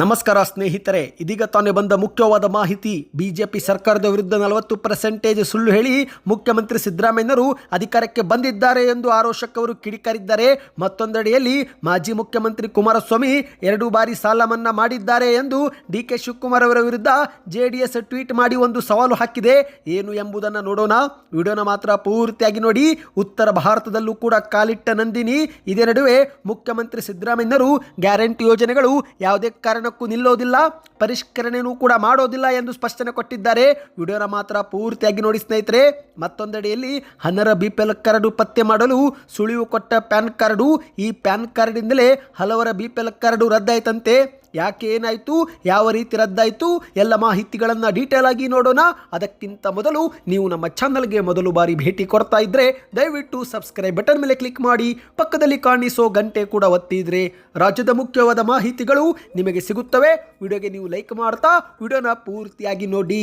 ನಮಸ್ಕಾರ ಸ್ನೇಹಿತರೆ, ಇದೀಗ ತಾನೇ ಬಂದ ಮುಖ್ಯವಾದ ಮಾಹಿತಿ. ಬಿಜೆಪಿ ಸರ್ಕಾರದ ವಿರುದ್ಧ ನಲವತ್ತು ಪರ್ಸೆಂಟೇಜ್ ಸುಳ್ಳು ಹೇಳಿ ಮುಖ್ಯಮಂತ್ರಿ ಸಿದ್ದರಾಮಯ್ಯನವರು ಅಧಿಕಾರಕ್ಕೆ ಬಂದಿದ್ದಾರೆ ಎಂದು ಆರೋಶಕವರು ಕಿಡಿಕಾರಿದ್ದಾರೆ. ಮತ್ತೊಂದೆಡೆಯಲ್ಲಿ ಮಾಜಿ ಮುಖ್ಯಮಂತ್ರಿ ಕುಮಾರಸ್ವಾಮಿ ಎರಡು ಬಾರಿ ಸಾಲ ಮನ್ನಾ ಮಾಡಿದ್ದಾರೆ ಎಂದು ಡಿ ಕೆ ಶಿವಕುಮಾರ್ ಅವರ ವಿರುದ್ಧ ಜೆಡಿಎಸ್ ಟ್ವೀಟ್ ಮಾಡಿ ಒಂದು ಸವಾಲು ಹಾಕಿದೆ. ಏನು ಎಂಬುದನ್ನು ನೋಡೋಣ. ವಿಡಿಯೋನ ಮಾತ್ರ ಪೂರ್ತಿಯಾಗಿ ನೋಡಿ. ಉತ್ತರ ಭಾರತದಲ್ಲೂ ಕೂಡ ಕಾಲಿಟ್ಟ ನಂದಿನಿ. ಇದೇ ನಡುವೆ ಮುಖ್ಯಮಂತ್ರಿ ಸಿದ್ದರಾಮಯ್ಯನವರು ಗ್ಯಾರಂಟಿ ಯೋಜನೆಗಳು ಯಾವುದೇ ಕಾರಣಕ್ಕೂ ನಿಲ್ಲೋದಿಲ್ಲ ಪರಿಷ್ಕರಣೆಯೂ ಕೂಡ ಮಾಡೋದಿಲ್ಲ ಎಂದು ಸ್ಪಷ್ಟನೆ ಕೊಟ್ಟಿದ್ದಾರೆ. ವಿಡಿಯೋನ ಮಾತ್ರ ಪೂರ್ತಿಯಾಗಿ ನೋಡಿ ಸ್ನೇಹಿತರೆ, ಮತ್ತೊಂದೆಡೆಯಲ್ಲಿ ಹನರ ಬಿ ಪಿ ಎಲ್ ಕಾರ್ಡು ಪತ್ತೆ ಮಾಡಲು ಸುಳಿವು ಕೊಟ್ಟ ಪ್ಯಾನ್ ಕಾರ್ಡು. ಈ ಪ್ಯಾನ್ ಕಾರ್ಡಿಂದಲೇ ಹಲವರ ಬಿ ಪಿ ಎಲ್ ಕಾರ್ಡು ರದ್ದಾಯ್ತಂತೆ. ಯಾಕೆ ಏನಾಯಿತು? ಯಾವ ರೀತಿ ರದ್ದಾಯಿತು? ಎಲ್ಲ ಮಾಹಿತಿಗಳನ್ನು ಡೀಟೇಲ್ ಆಗಿ ನೋಡೋಣ. ಅದಕ್ಕಿಂತ ಮೊದಲು ನೀವು ನಮ್ಮ ಚಾನಲ್ಗೆ ಮೊದಲು ಬಾರಿ ಭೇಟಿ ಕೊಡ್ತಾ ಇದ್ದರೆ ದಯವಿಟ್ಟು ಸಬ್ಸ್ಕ್ರೈಬ್ ಬಟನ್ ಮೇಲೆ ಕ್ಲಿಕ್ ಮಾಡಿ. ಪಕ್ಕದಲ್ಲಿ ಕಾಣಿಸೋ ಗಂಟೆ ಕೂಡ ಒತ್ತಿದ್ರೆ ರಾಜ್ಯದ ಮುಖ್ಯವಾದ ಮಾಹಿತಿಗಳು ನಿಮಗೆ ಸಿಗುತ್ತವೆ. ವಿಡಿಯೋಗೆ ನೀವು ಲೈಕ್ ಮಾಡ್ತಾ, ವಿಡಿಯೋನ ಪೂರ್ತಿಯಾಗಿ ನೋಡಿ.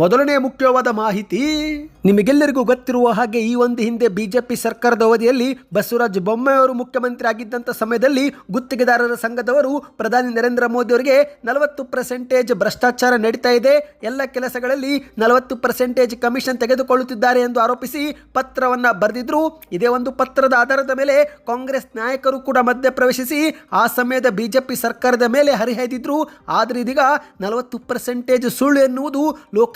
ಮೊದಲನೇ ಮುಖ್ಯವಾದ ಮಾಹಿತಿ, ನಿಮಗೆಲ್ಲರಿಗೂ ಗೊತ್ತಿರುವ ಹಾಗೆ ಈ ಒಂದು ಹಿಂದೆ ಬಿಜೆಪಿ ಸರ್ಕಾರದ ಅವಧಿಯಲ್ಲಿ ಬಸವರಾಜ ಬೊಮ್ಮಾಯಿ ಅವರು ಮುಖ್ಯಮಂತ್ರಿ ಆಗಿದ್ದಂಥ ಸಮಯದಲ್ಲಿ ಗುತ್ತಿಗೆದಾರರ ಸಂಘದವರು ಪ್ರಧಾನಿ ನರೇಂದ್ರ ಮೋದಿ ಅವರಿಗೆ ನಲವತ್ತು ಪರ್ಸೆಂಟೇಜ್ ಭ್ರಷ್ಟಾಚಾರ ನಡೀತಾ ಇದೆ. ಎಲ್ಲ ಕೆಲಸಗಳಲ್ಲಿ ನಲವತ್ತು ಪರ್ಸೆಂಟೇಜ್ ಕಮಿಷನ್ ತೆಗೆದುಕೊಳ್ಳುತ್ತಿದ್ದಾರೆ ಎಂದು ಆರೋಪಿಸಿ ಪತ್ರವನ್ನ ಬರೆದಿದ್ರು. ಇದೇ ಒಂದು ಪತ್ರದ ಆಧಾರದ ಮೇಲೆ ಕಾಂಗ್ರೆಸ್ ನಾಯಕರು ಕೂಡ ಮಧ್ಯ ಪ್ರವೇಶಿಸಿ ಆ ಸಮಯದ ಬಿಜೆಪಿ ಸರ್ಕಾರದ ಮೇಲೆ ಹರಿಹಾಯ್ದಿದ್ರು ಆದರೆ ಇದೀಗ ನಲವತ್ತು ಪರ್ಸೆಂಟೇಜ್ ಸುಳ್ಳು ಎನ್ನುವುದು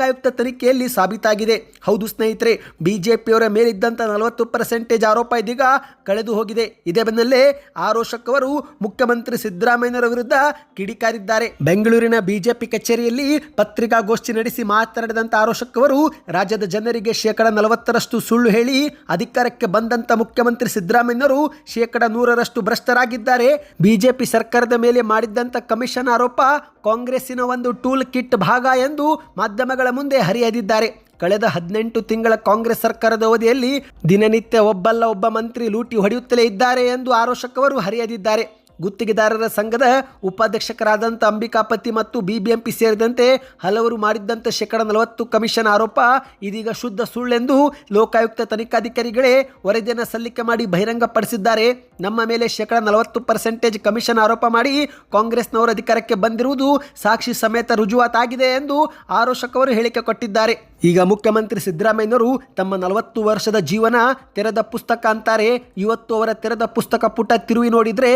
ಲೋಕಾಯುಕ್ತ ತನಿಖೆಯಲ್ಲಿ ಸಾಬೀತಾಗಿದೆ. ಹೌದು ಸ್ನೇಹಿತರೆ, ಬಿಜೆಪಿಯವರ ಮೇಲಿದ್ದಂಥ ನಲವತ್ತು ಪರ್ಸೆಂಟೇಜ್ ಆರೋಪ ಇದೀಗ ಕಳೆದು ಹೋಗಿದೆ. ಇದೇ ಬೆನ್ನಲ್ಲೇ ಆರೋಶಕ್ ಅವರು ಮುಖ್ಯಮಂತ್ರಿ ಸಿದ್ದರಾಮಯ್ಯನವರ ವಿರುದ್ಧ ಕಿಡಿಕಾರಿದ್ದಾರೆ. ಬೆಂಗಳೂರಿನ ಬಿಜೆಪಿ ಕಚೇರಿಯಲ್ಲಿ ಪತ್ರಿಕಾಗೋಷ್ಠಿ ನಡೆಸಿ ಮಾತನಾಡಿದಂಥ ಆರೋಶಕ್ ಅವರು, ರಾಜ್ಯದ ಜನರಿಗೆ ಶೇಕಡ ನಲವತ್ತರಷ್ಟು ಸುಳ್ಳು ಹೇಳಿ ಅಧಿಕಾರಕ್ಕೆ ಬಂದಂಥ ಮುಖ್ಯಮಂತ್ರಿ ಸಿದ್ದರಾಮಯ್ಯನವರು ಶೇಕಡ ನೂರರಷ್ಟು ಭ್ರಷ್ಟರಾಗಿದ್ದಾರೆ. ಬಿಜೆಪಿ ಸರ್ಕಾರದ ಮೇಲೆ ಮಾಡಿದ್ದಂಥ ಕಮಿಷನ್ ಆರೋಪ ಕಾಂಗ್ರೆಸ್ಸಿನ ಒಂದು ಟೂಲ್ ಕಿಟ್ ಭಾಗ ಎಂದು ಮಾಧ್ಯಮಗಳ ಮುಂದೆ ಹರಿಯದಿದ್ದಾರೆ. ಕಳೆದ ಹದಿನೆಂಟು ತಿಂಗಳ ಕಾಂಗ್ರೆಸ್ ಸರ್ಕಾರದ ಅವಧಿಯಲ್ಲಿ ದಿನನಿತ್ಯ ಒಬ್ಬಲ್ಲ ಒಬ್ಬ ಮಂತ್ರಿ ಲೂಟಿ ಹೊಡೆಯುತ್ತಲೇ ಇದ್ದಾರೆ ಎಂದು ಆರೋಶಕವರು ಹರಿಯದಿದ್ದಾರೆ. ಗುತ್ತಿಗೆದಾರರ ಸಂಘದ ಉಪಾಧ್ಯಕ್ಷಕರಾದಂಥ ಅಂಬಿಕಾಪತಿ ಮತ್ತು ಬಿಬಿಎಂಪಿ ಸೇರಿದಂತೆ ಹಲವರು ಮಾಡಿದ್ದಂಥ ಶೇಕಡ ನಲವತ್ತು ಕಮಿಷನ್ ಆರೋಪ ಇದೀಗ ಶುದ್ಧ ಸುಳ್ಳೆಂದು ಲೋಕಾಯುಕ್ತ ತನಿಖಾಧಿಕಾರಿಗಳೇ ವರದಿಯನ್ನು ಸಲ್ಲಿಕೆ ಮಾಡಿ ಬಹಿರಂಗಪಡಿಸಿದ್ದಾರೆ. ನಮ್ಮ ಮೇಲೆ ಶೇಕಡ ನಲವತ್ತು ಪರ್ಸೆಂಟೇಜ್ ಕಮಿಷನ್ ಆರೋಪ ಮಾಡಿ ಕಾಂಗ್ರೆಸ್ನವರು ಅಧಿಕಾರಕ್ಕೆ ಬಂದಿರುವುದು ಸಾಕ್ಷಿ ಸಮೇತ ರುಜುವಾತಾಗಿದೆ ಎಂದು ಆರೋಷಕವರು ಹೇಳಿಕೆ ಕೊಟ್ಟಿದ್ದಾರೆ. ಈಗ ಮುಖ್ಯಮಂತ್ರಿ ಸಿದ್ದರಾಮಯ್ಯನವರು ತಮ್ಮ ನಲವತ್ತು ವರ್ಷದ ಜೀವನ ತೆರೆದ ಪುಸ್ತಕ ಅಂತಾರೆ. ಇವತ್ತು ಅವರ ತೆರೆದ ಪುಸ್ತಕ ಪುಟ ತಿರುವಿ ನೋಡಿದ್ರೆ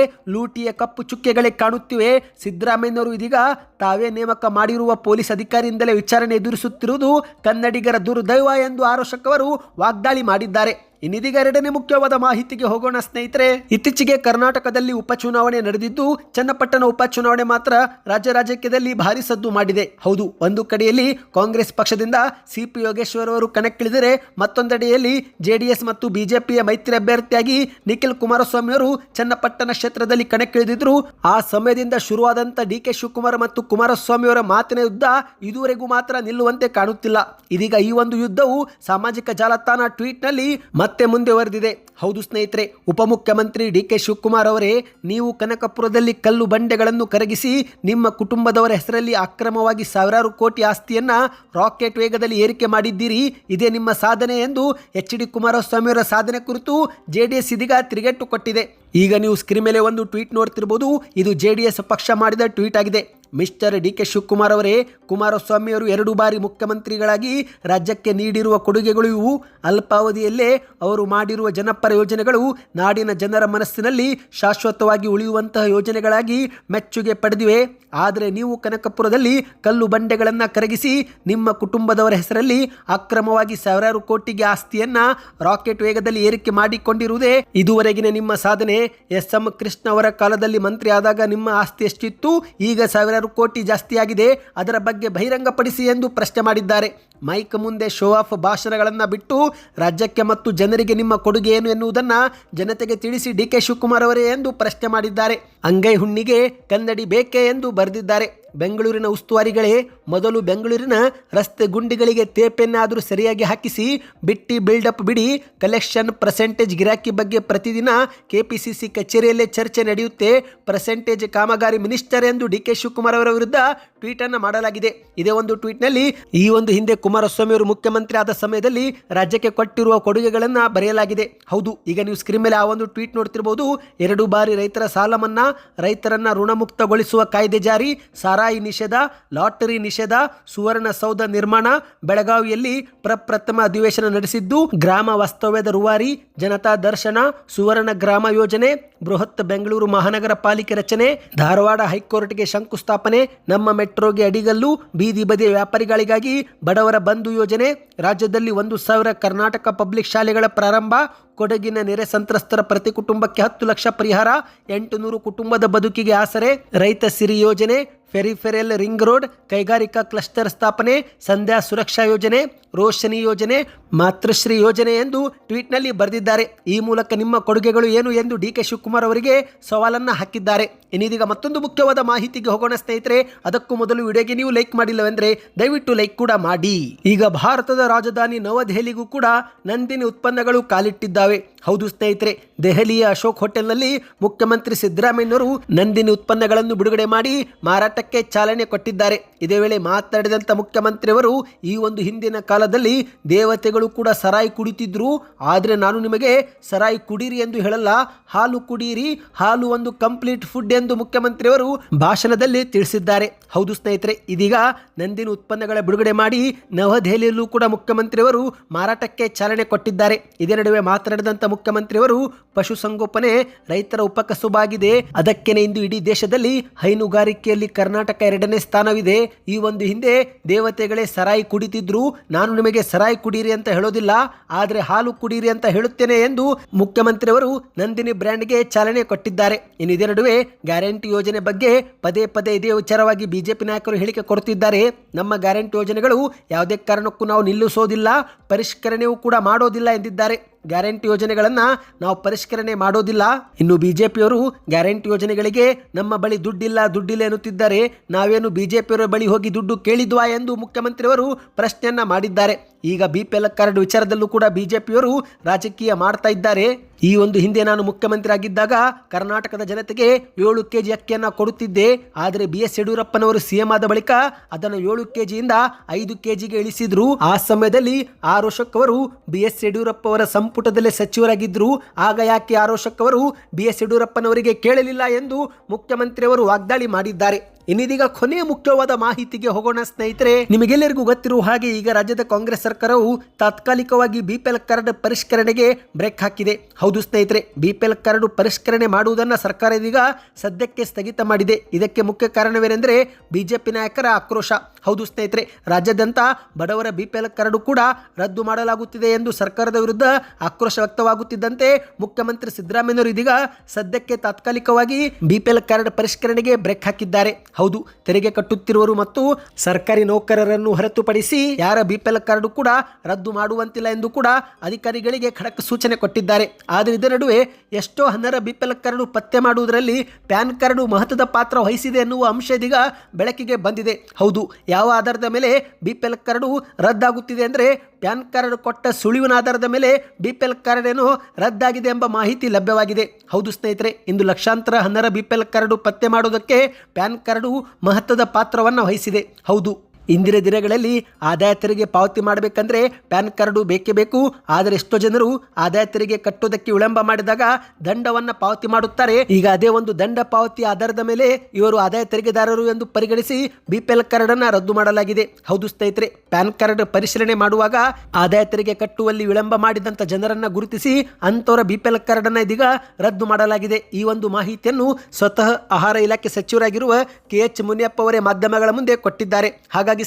ಲೂಟಿಯ ಕಪ್ಪು ಚುಕ್ಕೆಗಳೇ ಕಾಣುತ್ತಿವೆ. ಸಿದ್ದರಾಮಯ್ಯನವರು ಇದೀಗ ತಾವೇ ನೇಮಕ ಮಾಡಿರುವ ಪೊಲೀಸ್ ಅಧಿಕಾರಿಯಿಂದಲೇ ವಿಚಾರಣೆ ಎದುರಿಸುತ್ತಿರುವುದು ಕನ್ನಡಿಗರ ದುರ್ದೈವ ಎಂದು ಆರೋಷಕವರು ವಾಗ್ದಾಳಿ ಮಾಡಿದ್ದಾರೆ. ಇನ್ನಿದೀಗ ಎರಡನೇ ಮುಖ್ಯವಾದ ಮಾಹಿತಿಗೆ ಹೋಗೋಣ ಸ್ನೇಹಿತರೆ. ಇತ್ತೀಚೆಗೆ ಕರ್ನಾಟಕದಲ್ಲಿ ಉಪಚುನಾವಣೆ ನಡೆದಿದ್ದು, ಚನ್ನಪಟ್ಟಣ ಉಪಚುನಾವಣೆ ಮಾತ್ರ ರಾಜ್ಯ ರಾಜಕೀಯದಲ್ಲಿ ಭಾರಿ ಸದ್ದು ಮಾಡಿದೆ. ಹೌದು, ಒಂದು ಕಡೆಯಲ್ಲಿ ಕಾಂಗ್ರೆಸ್ ಪಕ್ಷದಿಂದ ಸಿಪಿ ಯೋಗೇಶ್ವರ್ ಅವರು ಕಣಕ್ಕಿಳಿದರೆ, ಮತ್ತೊಂದೆಡೆಯಲ್ಲಿ ಜೆಡಿಎಸ್ ಮತ್ತು ಬಿಜೆಪಿಯ ಮೈತ್ರಿ ಅಭ್ಯರ್ಥಿಯಾಗಿ ನಿಖಿಲ್ ಕುಮಾರಸ್ವಾಮಿ ಅವರು ಚನ್ನಪಟ್ಟಣ ಕ್ಷೇತ್ರದಲ್ಲಿ ಕಣಕ್ಕಿಳಿದಿದ್ರು. ಆ ಸಮಯದಿಂದ ಶುರುವಾದಂತ ಡಿ ಕೆ ಶಿವಕುಮಾರ್ ಮತ್ತು ಕುಮಾರಸ್ವಾಮಿ ಅವರ ಮಾತಿನ ಯುದ್ಧ ಇದುವರೆಗೂ ಮಾತ್ರ ನಿಲ್ಲುವಂತೆ ಕಾಣುತ್ತಿಲ್ಲ. ಇದೀಗ ಈ ಒಂದು ಯುದ್ಧವು ಸಾಮಾಜಿಕ ಜಾಲತಾಣ ಟ್ವೀಟ್ನಲ್ಲಿ ಮತ್ತೆ ಮುಂದುವರೆದಿದೆ ಹೌದು ಸ್ನೇಹಿತರೆ, ಉಪಮುಖ್ಯಮಂತ್ರಿ ಡಿ ಕೆ ಶಿವಕುಮಾರ್ ಅವರೇ, ನೀವು ಕನಕಪುರದಲ್ಲಿ ಕಲ್ಲು ಬಂಡೆಗಳನ್ನು ಕರಗಿಸಿ ನಿಮ್ಮ ಕುಟುಂಬದವರ ಹೆಸರಲ್ಲಿ ಅಕ್ರಮವಾಗಿ ಸಾವಿರಾರು ಕೋಟಿ ಆಸ್ತಿಯನ್ನ ರಾಕೆಟ್ ವೇಗದಲ್ಲಿ ಏರಿಕೆ ಮಾಡಿದ್ದೀರಿ. ಇದೇ ನಿಮ್ಮ ಸಾಧನೆ ಎಂದು ಎಚ್ ಡಿ ಕುಮಾರಸ್ವಾಮಿ ಅವರ ಸಾಧನೆ ಕುರಿತು ಜೆ ಡಿ ಎಸ್ ಇದೀಗ ತಿರುಗೇಟು ಕೊಟ್ಟಿದೆ. ಈಗ ನೀವು ಸ್ಕ್ರೀನ್ ಮೇಲೆ ಒಂದು ಟ್ವೀಟ್ ನೋಡ್ತಿರ್ಬೋದು. ಇದು ಜೆಡಿಎಸ್ ಪಕ್ಷ ಮಾಡಿದ ಟ್ವೀಟ್ ಆಗಿದೆ. ಮಿಸ್ಟರ್ ಡಿ ಕೆ ಶಿವಕುಮಾರ್ ಅವರೇ, ಕುಮಾರಸ್ವಾಮಿಯವರು ಎರಡು ಬಾರಿ ಮುಖ್ಯಮಂತ್ರಿಗಳಾಗಿ ರಾಜ್ಯಕ್ಕೆ ನೀಡಿರುವ ಕೊಡುಗೆಗಳು ಇವು. ಅಲ್ಪಾವಧಿಯಲ್ಲೇ ಅವರು ಮಾಡಿರುವ ಜನಪರ ಯೋಜನೆಗಳು ನಾಡಿನ ಜನರ ಮನಸ್ಸಿನಲ್ಲಿ ಶಾಶ್ವತವಾಗಿ ಉಳಿಯುವಂತಹ ಯೋಜನೆಗಳಾಗಿ ಮೆಚ್ಚುಗೆ ಪಡೆದಿವೆ. ಆದರೆ ನೀವು ಕನಕಪುರದಲ್ಲಿ ಕಲ್ಲು ಬಂಡೆಗಳನ್ನು ಕರಗಿಸಿ ನಿಮ್ಮ ಕುಟುಂಬದವರ ಹೆಸರಲ್ಲಿ ಅಕ್ರಮವಾಗಿ ಸಾವಿರಾರು ಕೋಟಿಗೆ ಆಸ್ತಿಯನ್ನ ರಾಕೆಟ್ ವೇಗದಲ್ಲಿ ಏರಿಕೆ ಮಾಡಿಕೊಂಡಿರುವುದೇ ಇದುವರೆಗಿನ ನಿಮ್ಮ ಸಾಧನೆ. ಎಸ್ ಎಂ ಕೃಷ್ಣ ಅವರ ಕಾಲದಲ್ಲಿ ಮಂತ್ರಿ ಆದಾಗ ನಿಮ್ಮ ಆಸ್ತಿ ಎಷ್ಟಿತ್ತು? ಈಗ ಸಾವಿರಾರು ಕೋಟಿ ಜಾಸ್ತಿಯಾಗಿದೆ. ಅದರ ಬಗ್ಗೆ ಬಹಿರಂಗಪಡಿಸಿ ಎಂದು ಪ್ರಶ್ನೆ ಮಾಡಿದ್ದಾರೆ. ಮೈಕ್ ಮುಂದೆ ಶೋ ಆಫ್ ಭಾಷಣಗಳನ್ನು ಬಿಟ್ಟು ರಾಜ್ಯಕ್ಕೆ ಮತ್ತು ಜನರಿಗೆ ನಿಮ್ಮ ಕೊಡುಗೆ ಏನು ಎನ್ನುವುದನ್ನು ಜನತೆಗೆ ತಿಳಿಸಿ ಡಿ ಕೆ ಶಿವಕುಮಾರ್ ಅವರೇ ಎಂದು ಪ್ರಶ್ನೆ ಮಾಡಿದ್ದಾರೆ. ಅಂಗೈ ಹುಣ್ಣಿಗೆ ಕನ್ನಡಿ ಬೇಕೇ ಎಂದು ಬರೆದಿದ್ದಾರೆ. ಬೆಂಗಳೂರಿನ ಉಸ್ತುವಾರಿಗಳೇ, ಮೊದಲು ಬೆಂಗಳೂರಿನ ರಸ್ತೆ ಗುಂಡಿಗಳಿಗೆ ತೇಪೆನ್ನಾದರೂ ಸರಿಯಾಗಿ ಹಾಕಿಸಿ, ಬಿಟ್ಟಿ ಬಿಲ್ಡಪ್ ಬಿಡಿ, ಕಲೆಕ್ಷನ್ ಪರ್ಸೆಂಟೇಜ್ ಗಿರಾಕಿ ಬಗ್ಗೆ ಪ್ರತಿದಿನ ಕೆಪಿಸಿಸಿ ಕಚೇರಿಯಲ್ಲೇ ಚರ್ಚೆ ನಡೆಯುತ್ತೆ. ಪರ್ಸೆಂಟೇಜ್ ಕಾಮಗಾರಿ ಮಿನಿಸ್ಟರ್ ಎಂದು ಡಿ ಕೆ ಶಿವಕುಮಾರ್ ಅವರ ವಿರುದ್ಧ ಟ್ವೀಟ್ ಅನ್ನು ಮಾಡಲಾಗಿದೆ. ಇದೇ ಒಂದು ಟ್ವೀಟ್ನಲ್ಲಿ ಈ ಒಂದು ಹಿಂದೆ ಕುಮಾರಸ್ವಾಮಿ ಅವರು ಮುಖ್ಯಮಂತ್ರಿ ಆದ ಸಮಯದಲ್ಲಿ ರಾಜ್ಯಕ್ಕೆ ಕೊಟ್ಟಿರುವ ಕೊಡುಗೆಗಳನ್ನು ಬರೆಯಲಾಗಿದೆ. ಹೌದು, ಈಗ ನೀವು ಸ್ಕ್ರೀನ್ ಮೇಲೆ ಆ ಒಂದು ಟ್ವೀಟ್ ನೋಡ್ತಿರಬಹುದು ಎರಡು ಬಾರಿ ರೈತರ ಸಾಲ ಮನ್ನಾ ರೈತರನ್ನ ಋಣಮುಕ್ತಗೊಳಿಸುವ ಕಾಯ್ದೆ ಜಾರಿ. ಸಾರಾಯಿ ನಿಷೇಧ, ಲಾಟರಿ ನಿಷೇಧ, ಸುವರ್ಣ ಸೌಧ ನಿರ್ಮಾಣ ಬೆಳಗಾವಿಯಲ್ಲಿ ಪ್ರಪ್ರಥಮ ಅಧಿವೇಶನ ನಡೆಸಿದ್ದು, ಗ್ರಾಮ ವಾಸ್ತವ್ಯದ ರೂವಾರಿ, ಜನತಾ ದರ್ಶನ, ಸುವರ್ಣ ಗ್ರಾಮ ಯೋಜನೆ ಬೃಹತ್ ಬೆಂಗಳೂರು ಮಹಾನಗರ ಪಾಲಿಕೆ ರಚನೆ, ಧಾರವಾಡ ಹೈಕೋರ್ಟ್ಗೆ ಶಂಕುಸ್ಥಾಪನೆ, ನಮ್ಮ ಮೆಟ್ರೋಗೆ ಅಡಿಗಲ್ಲು, ಬೀದಿ ಬದಿಯ ವ್ಯಾಪಾರಿಗಳಿಗಾಗಿ ಬಡವರ ಬಂಧು ಯೋಜನೆ, ರಾಜ್ಯದಲ್ಲಿ ಒಂದು ಸಾವಿರ ಕರ್ನಾಟಕ ಪಬ್ಲಿಕ್ ಶಾಲೆಗಳ ಪ್ರಾರಂಭ, ಕೊಡಗಿನ ನೆರೆ ಸಂತ್ರಸ್ತರ ಪ್ರತಿ ಕುಟುಂಬಕ್ಕೆ ಹತ್ತು ಲಕ್ಷ ಪರಿಹಾರ ಎಂಟು ನೂರು ಕುಟುಂಬದ ಬದುಕಿಗೆ ಆಸರೆ, ರೈತ ಸಿರಿ ಯೋಜನೆ ಫೆರಿಫೆರೆಲ್ ರಿಂಗ್ ರೋಡ್, ಕೈಗಾರಿಕಾ ಕ್ಲಸ್ಟರ್ ಸ್ಥಾಪನೆ, ಸಂಧ್ಯಾ ಸುರಕ್ಷಾ ಯೋಜನೆ ರೋಶನಿ ಯೋಜನೆ ಮಾತೃಶ್ರೀ ಯೋಜನೆ ಎಂದು ಟ್ವೀಟ್ನಲ್ಲಿ ಬರೆದಿದ್ದಾರೆ. ಈ ಮೂಲಕ ನಿಮ್ಮ ಕೊಡುಗೆಗಳು ಏನು ಎಂದು ಡಿ ಕೆ ಶಿವಕುಮಾರ್ ಅವರಿಗೆ ಸವಾಲನ್ನು ಹಾಕಿದ್ದಾರೆ. ಇನ್ನೀದೀಗ ಮತ್ತೊಂದು ಮುಖ್ಯವಾದ ಮಾಹಿತಿಗೆ ಹೋಗೋಣ ಸ್ನೇಹಿತರೆ, ಅದಕ್ಕೂ ಮೊದಲು ವಿಡಿಯೋಗೆ ನೀವು ಲೈಕ್ ಮಾಡಿಲ್ಲವೆಂದರೆ ದಯವಿಟ್ಟು ಲೈಕ್ ಕೂಡ ಮಾಡಿ. ಈಗ ಭಾರತದ ರಾಜಧಾನಿ ನವದೆಹಲಿಗೂ ಕೂಡ ನಂದಿನಿ ಉತ್ಪನ್ನಗಳು ಕಾಲಿಟ್ಟಿದ್ದಾವೆ. ಹೌದು ಸ್ನೇಹಿತರೆ, ದೆಹಲಿಯ ಅಶೋಕ್ ಹೋಟೆಲ್ನಲ್ಲಿ ಮುಖ್ಯಮಂತ್ರಿ ಸಿದ್ದರಾಮಯ್ಯನವರು ನಂದಿನಿ ಉತ್ಪನ್ನಗಳನ್ನು ಬಿಡುಗಡೆ ಮಾಡಿ ಮಾರಾಟಕ್ಕೆ ಚಾಲನೆ ಕೊಟ್ಟಿದ್ದಾರೆ. ಇದೇ ವೇಳೆ ಮಾತನಾಡಿದಂಥ ಮುಖ್ಯಮಂತ್ರಿಯವರು ಈ ಒಂದು ಹಿಂದಿನ ಕಾಲದಲ್ಲಿ ದೇವತೆಗಳು ಕೂಡ ಸರಾಯಿ ಕುಡಿತಿದ್ರು, ಆದರೆ ನಾನು ನಿಮಗೆ ಸರಾಯಿ ಕುಡೀರಿ ಎಂದು ಹೇಳಲ್ಲ, ಹಾಲು ಕುಡೀರಿ, ಹಾಲು ಒಂದು ಕಂಪ್ಲೀಟ್ ಫುಡ್ ಎಂದು ಮುಖ್ಯಮಂತ್ರಿಯವರು ಭಾಷಣದಲ್ಲಿ ತಿಳಿಸಿದ್ದಾರೆ. ಹೌದು ಸ್ನೇಹಿತರೆ, ಇದೀಗ ನಂದಿನ ಉತ್ಪನ್ನಗಳ ಬಿಡುಗಡೆ ಮಾಡಿ ನವದೆಹಲಿಯಲ್ಲೂ ಕೂಡ ಮುಖ್ಯಮಂತ್ರಿಯವರು ಮಾರಾಟಕ್ಕೆ ಚಾಲನೆ ಕೊಟ್ಟಿದ್ದಾರೆ. ಇದೇ ನಡುವೆ ಮಾತನಾಡಿದಂಥ ಮುಖ್ಯಮಂತ್ರಿಯವರು ಪಶುಸಂಗೋಪನೆ ರೈತರ ಉಪಕಸುಬಾಗಿದೆ. ಅದಕ್ಕೇನೆ ಇಂದು ಇಡೀ ದೇಶದಲ್ಲಿ ಹೈನುಗಾರಿಕೆಯಲ್ಲಿ ಕರ್ನಾಟಕ ಎರಡನೇ ಸ್ಥಾನವಿದೆ. ಈ ಒಂದು ಹಿಂದೆ ದೇವತೆಗಳೇ ಸರಾಯಿ ಕುಡಿತಿದ್ರು, ನಾನು ನಿಮಗೆ ಸರಾಯಿ ಕುಡೀರಿ ಅಂತ ಹೇಳೋದಿಲ್ಲ, ಆದರೆ ಹಾಲು ಕುಡಿಯಿರಿ ಅಂತ ಹೇಳುತ್ತೇನೆ ಎಂದು ಮುಖ್ಯಮಂತ್ರಿಯವರು ನಂದಿನಿ ಬ್ರ್ಯಾಂಡ್ಗೆ ಚಾಲನೆ ಕೊಟ್ಟಿದ್ದಾರೆ. ಇನ್ನು ಇದೇ ನಡುವೆ ಗ್ಯಾರಂಟಿ ಯೋಜನೆ ಬಗ್ಗೆ ಪದೇ ಪದೇ ಇದೇ ವಿಚಾರವಾಗಿ ಬಿಜೆಪಿ ನಾಯಕರು ಹೇಳಿಕೆ ಕೊಡುತ್ತಿದ್ದಾರೆ. ನಮ್ಮ ಗ್ಯಾರಂಟಿ ಯೋಜನೆಗಳು ಯಾವುದೇ ಕಾರಣಕ್ಕೂ ನಾವು ನಿಲ್ಲಿಸೋದಿಲ್ಲ, ಪರಿಷ್ಕರಣೆಯೂ ಕೂಡ ಮಾಡೋದಿಲ್ಲ ಎಂದಿದ್ದಾರೆ. ಗ್ಯಾರಂಟಿ ಯೋಜನೆಗಳನ್ನು ನಾವು ಪರಿಷ್ಕರಣೆ ಮಾಡೋದಿಲ್ಲ. ಇನ್ನು ಬಿಜೆಪಿಯವರು ಗ್ಯಾರಂಟಿ ಯೋಜನೆಗಳಿಗೆ ನಮ್ಮ ಬಳಿ ದುಡ್ಡಿಲ್ಲ ದುಡ್ಡಿಲ್ಲ ಎನ್ನುತ್ತಿದ್ದಾರೆ. ನಾವೇನು ಬಿಜೆಪಿಯವರ ಬಳಿ ಹೋಗಿ ದುಡ್ಡು ಕೇಳಿದ್ವಾ ಎಂದು ಮುಖ್ಯಮಂತ್ರಿಯವರು ಪ್ರಶ್ನೆಯನ್ನ ಮಾಡಿದ್ದಾರೆ. ಈಗ ಬಿ ಪಿ ಎಲ್ ಕಾರ್ಡ್ ವಿಚಾರದಲ್ಲೂ ಕೂಡ ಬಿಜೆಪಿಯವರು ರಾಜಕೀಯ ಮಾಡ್ತಾ ಇದ್ದಾರೆ. ಈ ಒಂದು ಹಿಂದೆ ನಾನು ಮುಖ್ಯಮಂತ್ರಿ ಆಗಿದ್ದಾಗ ಕರ್ನಾಟಕದ ಜನತೆಗೆ ಏಳು ಕೆ ಜಿ ಅಕ್ಕಿಯನ್ನು ಕೊಡುತ್ತಿದ್ದೆ. ಆದರೆ ಬಿ ಎಸ್ ಯಡಿಯೂರಪ್ಪನವರು ಸಿಎಂ ಆದ ಬಳಿಕ ಅದನ್ನು ಏಳು ಕೆ ಜಿಯಿಂದ ಐದು ಕೆ ಜಿಗೆ ಇಳಿಸಿದ್ರು. ಆ ಸಮಯದಲ್ಲಿ ಆರ್ ಅವರು ಬಿ ಎಸ್ ಯಡಿಯೂರಪ್ಪ ಅವರ ಸಂಪುಟದಲ್ಲೇ ಸಚಿವರಾಗಿದ್ದರು ಆಗ ಯಾಕೆ ಆರ್ ಅವರು ಬಿ ಎಸ್ ಯಡಿಯೂರಪ್ಪನವರಿಗೆ ಕೇಳಲಿಲ್ಲ ಎಂದು ಮುಖ್ಯಮಂತ್ರಿಯವರು ವಾಗ್ದಾಳಿ ಮಾಡಿದ್ದಾರೆ. ಇನ್ನಿದೀಗ ಕೊನೆಯ ಮುಖ್ಯವಾದ ಮಾಹಿತಿಗೆ ಹೋಗೋಣ ಸ್ನೇಹಿತರೆ, ನಿಮಗೆಲ್ಲರಿಗೂ ಗೊತ್ತಿರುವ ಹಾಗೆ ಈಗ ರಾಜ್ಯದ ಕಾಂಗ್ರೆಸ್ ಸರ್ಕಾರವು ತಾತ್ಕಾಲಿಕವಾಗಿ ಬಿಪಿಎಲ್ ಕಾರ್ಡ್ ಪರಿಷ್ಕರಣೆಗೆ ಬ್ರೇಕ್ ಹಾಕಿದೆ. ಹೌದು ಸ್ನೇಹಿತರೆ, ಬಿಪಿಎಲ್ ಕಾರ್ಡ್ ಪರಿಷ್ಕರಣೆ ಮಾಡುವುದನ್ನು ಸರ್ಕಾರ ಇದೀಗ ಸದ್ಯಕ್ಕೆ ಸ್ಥಗಿತ ಮಾಡಿದೆ. ಇದಕ್ಕೆ ಮುಖ್ಯ ಕಾರಣವೇನೆಂದರೆ ಬಿಜೆಪಿ ನಾಯಕರ ಆಕ್ರೋಶ. ಹೌದು ಸ್ನೇಹಿತರೆ, ರಾಜ್ಯಾದ್ಯಂತ ಬಡವರ ಬಿಪಿಎಲ್ ಕಾರ್ಡ್ ಕೂಡ ರದ್ದು ಮಾಡಲಾಗುತ್ತಿದೆ ಎಂದು ಸರ್ಕಾರದ ವಿರುದ್ಧ ಆಕ್ರೋಶ ವ್ಯಕ್ತವಾಗುತ್ತಿದ್ದಂತೆ ಮುಖ್ಯಮಂತ್ರಿ ಸಿದ್ದರಾಮಯ್ಯನವರು ಇದೀಗ ಸದ್ಯಕ್ಕೆ ತಾತ್ಕಾಲಿಕವಾಗಿ ಬಿಪಿಎಲ್ ಕಾರ್ಡ್ ಪರಿಷ್ಕರಣೆಗೆ ಬ್ರೇಕ್ ಹಾಕಿದ್ದಾರೆ. ಹೌದು, ತೆರಿಗೆ ಕಟ್ಟುತ್ತಿರುವರು ಮತ್ತು ಸರ್ಕಾರಿ ನೌಕರರನ್ನು ಹೊರತುಪಡಿಸಿ ಯಾರ ಬಿಪಿಎಲ್ ಕಾರ್ಡ್ ಕೂಡ ರದ್ದು ಮಾಡುವಂತಿಲ್ಲ ಎಂದು ಕೂಡ ಅಧಿಕಾರಿಗಳಿಗೆ ಖಡಕ್ ಸೂಚನೆ ಕೊಟ್ಟಿದ್ದಾರೆ. ಆದರೆ ಇದರ ನಡುವೆ ಎಷ್ಟೋ ಹನ್ನರ ಬಿಪಿಎಲ್ ಕಾರ್ಡ್ ಪತ್ತೆ ಮಾಡುವುದರಲ್ಲಿ ಪ್ಯಾನ್ ಕಾರ್ಡ್ ಮಹತ್ವದ ಪಾತ್ರ ವಹಿಸಿದೆ ಎನ್ನುವ ಅಂಶ ಇದೀಗ ಬೆಳಕಿಗೆ ಬಂದಿದೆ. ಹೌದು, ಯಾವ ಆಧಾರದ ಮೇಲೆ ಬಿಪಿಎಲ್ ಕಾರ್ಡು ರದ್ದಾಗುತ್ತಿದೆ ಅಂದರೆ ಪ್ಯಾನ್ ಕಾರ್ಡ್ ಕೊಟ್ಟ ಸುಳಿವಿನ ಆಧಾರದ ಮೇಲೆ ಬಿ ಬಿಪಿಎಲ್ ಕಾರ್ಡ್ ಏನು ರದ್ದಾಗಿದೆ ಎಂಬ ಮಾಹಿತಿ ಲಭ್ಯವಾಗಿದೆ. ಹೌದು ಸ್ನೇಹಿತರೆ, ಇಂದು ಲಕ್ಷಾಂತರ ಹನ್ನರ ಬಿ ಪಿ ಎಲ್ ಕಾರ್ಡು ಪತ್ತೆ ಮಾಡೋದಕ್ಕೆ ಪ್ಯಾನ್ ಕಾರ್ಡು ಮಹತ್ವದ ಪಾತ್ರವನ್ನು ವಹಿಸಿದೆ. ಹೌದು. ಇಂದಿನ ದಿನಗಳಲ್ಲಿ ಆದಾಯ ತೆರಿಗೆ ಪಾವತಿ ಮಾಡಬೇಕಂದ್ರೆ ಪ್ಯಾನ್ ಕಾರ್ಡು ಬೇಕೇ ಬೇಕು. ಆದರೆ ಎಷ್ಟೋ ಜನರು ಆದಾಯ ತೆರಿಗೆ ಕಟ್ಟೋದಕ್ಕೆ ವಿಳಂಬ ಮಾಡಿದಾಗ ದಂಡವನ್ನು ಪಾವತಿ ಮಾಡುತ್ತಾರೆ. ಈಗ ಅದೇ ಒಂದು ದಂಡ ಪಾವತಿ ಆಧಾರದ ಮೇಲೆ ಇವರು ಆದಾಯ ತೆರಿಗೆದಾರರು ಎಂದು ಪರಿಗಣಿಸಿ ಬಿಪಿಎಲ್ ಕಾರ್ಡ್ ಅನ್ನ ರದ್ದು ಮಾಡಲಾಗಿದೆ. ಹೌದು ಸ್ನೇಹಿತರೆ, ಪ್ಯಾನ್ ಕಾರ್ಡ್ ಪರಿಶೀಲನೆ ಮಾಡುವಾಗ ಆದಾಯ ತೆರಿಗೆ ಕಟ್ಟುವಲ್ಲಿ ವಿಳಂಬ ಮಾಡಿದಂತ ಜನರನ್ನ ಗುರುತಿಸಿ ಅಂತವರ ಬಿಪಿಎಲ್ ಕಾರ್ಡ್ ಅನ್ನ ಇದೀಗ ರದ್ದು ಮಾಡಲಾಗಿದೆ. ಈ ಒಂದು ಮಾಹಿತಿಯನ್ನು ಸ್ವತಃ ಆಹಾರ ಇಲಾಖೆ ಸಚಿವರಾಗಿರುವ ಕೆ ಎಚ್ ಮುನಿಯಪ್ಪ ಅವರೇ ಮಾಧ್ಯಮಗಳ ಮುಂದೆ ಕೊಟ್ಟಿದ್ದಾರೆ.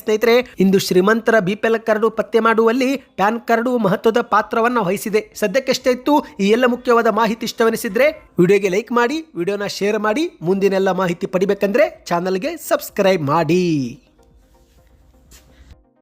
ಸ್ನೇಹಿತರೆ, ಇಂದು ಶ್ರೀಮಂತರ ಬಿಪಿಎಲ್ ಕಾರ್ಡು ಪತ್ತೆ ಮಾಡುವಲ್ಲಿ ಪ್ಯಾನ್ ಕಾರ್ಡು ಮಹತ್ವದ ಪಾತ್ರವನ್ನು ವಹಿಸಿದೆ. ಸದ್ಯಕ್ಕೆಷ್ಟೇ ಇತ್ತು, ಈ ಎಲ್ಲ ಮುಖ್ಯವಾದ ಮಾಹಿತಿ ಇಷ್ಟವೆನಿಸಿದ್ರೆ ವಿಡಿಯೋಗೆ ಲೈಕ್ ಮಾಡಿ, ವಿಡಿಯೋನ ಶೇರ್ ಮಾಡಿ ಮುಂದಿನೆಲ್ಲ ಮಾಹಿತಿ ಪಡಿಬೇಕಂದ್ರೆ ಚಾನಲ್ಗೆ ಸಬ್ಸ್ಕ್ರೈಬ್ ಮಾಡಿ.